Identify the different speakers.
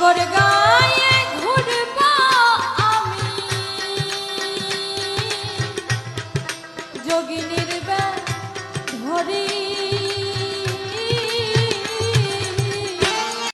Speaker 1: সাগর গায়ে ঘুরব আমি। যোগিনীর